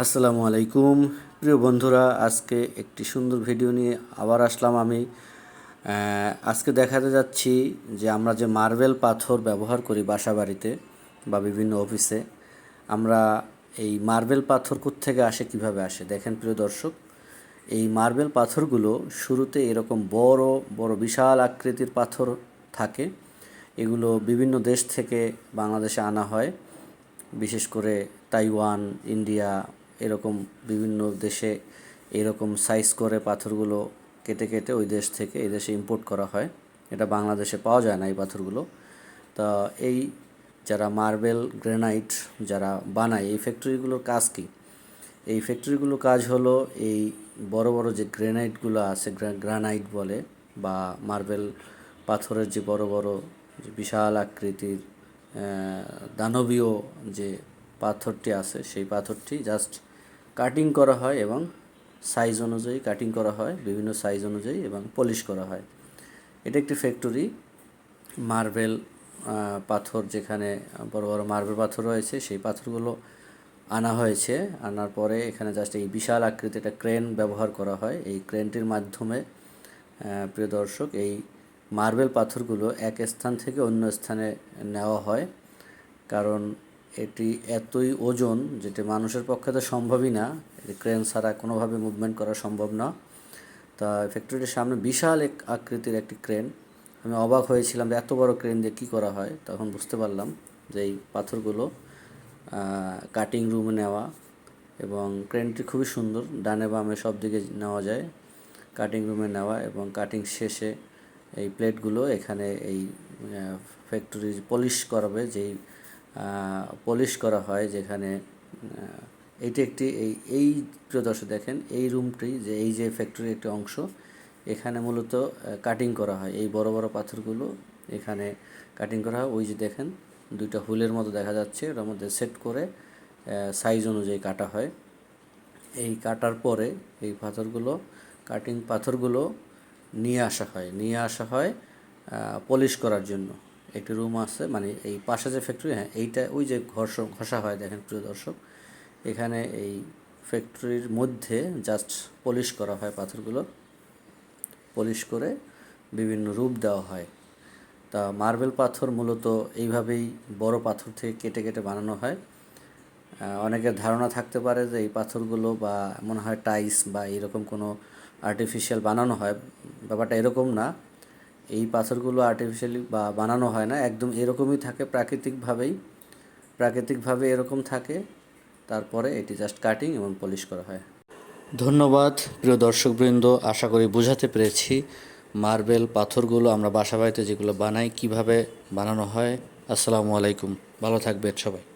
আসসালামু আলাইকুম। প্রিয় বন্ধুরা, আজকে একটি সুন্দর ভিডিও নিয়ে আবার আসলাম আমি। আজকে দেখাতে যাচ্ছি যে আমরা যে মার্বেল পাথর ব্যবহার করি বাসা বাড়িতে বা বিভিন্ন অফিসে, আমরা এই মার্বেল পাথর থেকে আসে, কীভাবে আসে? দেখেন প্রিয় দর্শক, এই মার্বেল পাথরগুলো শুরুতে এরকম বড় বড় বিশাল আকৃতির পাথর থাকে। এগুলো বিভিন্ন দেশ থেকে বাংলাদেশে আনা হয়, বিশেষ করে তাইওয়ান, ইন্ডিয়া এরকম বিভিন্ন দেশে এরকম সাইজ করে পাথরগুলো কেটে কেটে ওই দেশ থেকে এই দেশে ইম্পোর্ট করা হয়। এটা বাংলাদেশে পাওয়া যায় না এই পাথরগুলো। তা এই যারা মার্বেল গ্রানাইট যারা বানায়, এই ফ্যাক্টরিগুলোর কাজ কী? এই ফ্যাক্টরিগুলোর কাজ হলো এই বড় বড় যে গ্রেনাইটগুলো আছে গ্রানাইট বলে বা মার্বেল পাথরের যে বড় বড় বিশাল আকৃতির দানবীয় যে পাথরটি আছে, সেই পাথরটি জাস্ট কাটিং করা হয় এবং সাইজ অনুযায়ী কাটিং করা হয়, বিভিন্ন সাইজ অনুযায়ী এবং পলিশ করা হয়। এটা একটি ফ্যাক্টরি মার্বেল পাথর যেখানে বড় বড় মার্বেল পাথর রয়েছে, সেই পাথরগুলো আনা হয়েছে। আনার পরে এখানে জাস্ট এই বিশাল আকৃতির একটা ক্রেন ব্যবহার করা হয়। এই ক্রেনটির মাধ্যমে প্রিয় দর্শক, এই মার্বেল পাথরগুলো এক স্থান থেকে অন্য স্থানে নেওয়া হয়। কারণ এটি এতই ওজন যেটি মানুষের পক্ষে তো সম্ভবই না। ক্রেন ছাড়া কোনোভাবে মুভমেন্ট করা সম্ভব না। তা ফ্যাক্টরিটির সামনে বিশাল এক আকৃতির একটি ক্রেন আমি অবাক হয়েছিলাম যে এত বড় ক্রেন দিয়ে কী করা হয়। তখন বুঝতে পারলাম যে এই পাথরগুলো কাটিং রুমে নেওয়া এবং ক্রেনটি খুবই সুন্দর। ডানে বামে সব দিকে নেওয়া যায় কাটিং রুমে নেওয়া এবং কাটিং শেষে এই প্লেটগুলো এখানে এই ফ্যাক্টরি পলিশ করাবে যেই পলিশ করা হয় যেখানে এইটি একটি, এই এই প্রিয় দেখেন, এই রুমটি যে, এই যে ফ্যাক্টরির একটি অংশ, এখানে মূলত কাটিং করা হয়। এই বড় বড় পাথরগুলো এখানে কাটিং করা হয়। ওই যে দেখেন, দুইটা হুলের মতো দেখা যাচ্ছে, ওটার মধ্যে সেট করে সাইজ অনুযায়ী কাটা হয়। এই কাটার পরে এই পাথরগুলো কাটিং পাথরগুলো নিয়ে আসা হয়। নিয়ে আসা হয় পলিশ করার জন্য। একটি রুম আছে মানে এই পাশে যে ফ্যাক্টরি হ্যাঁ এইটা ওই যে ঘর্ষ ঘষা হয় দেখেন প্রিয় দর্শক। এখানে এই ফ্যাক্টরির মধ্যে জাস্ট পলিশ করা হয় পাথরগুলো। পলিশ করে বিভিন্ন রূপ দেওয়া হয়। তা মার্বেল পাথর মূলত এইভাবেই বড় পাথর থেকে কেটে কেটে বানানো হয়। অনেকের ধারণা থাকতে পারে যে এই পাথরগুলো বা মনে হয় টাইস বা এরকম কোনো আর্টিফিশিয়াল বানানো হয়। ব্যাপারটা এরকম না। এই পাথরগুলো আর্টিফিশিয়ালি বা বানানো হয় না, একদম এরকমই থাকে প্রাকৃতিকভাবেই, প্রাকৃতিকভাবে এরকম থাকে। তারপরে এটি জাস্ট কাটিং এবং পলিশ করা হয়। ধন্যবাদ, প্রিয় দর্শকবৃন্দ, আশা করি বোঝাতে পেরেছি। মার্বেল পাথরগুলো আমরা বাসা বাড়িতে যেগুলো বানাই, কীভাবে বানানো হয়। আসসালামু আলাইকুম, ভালো থাকবেন সবাই।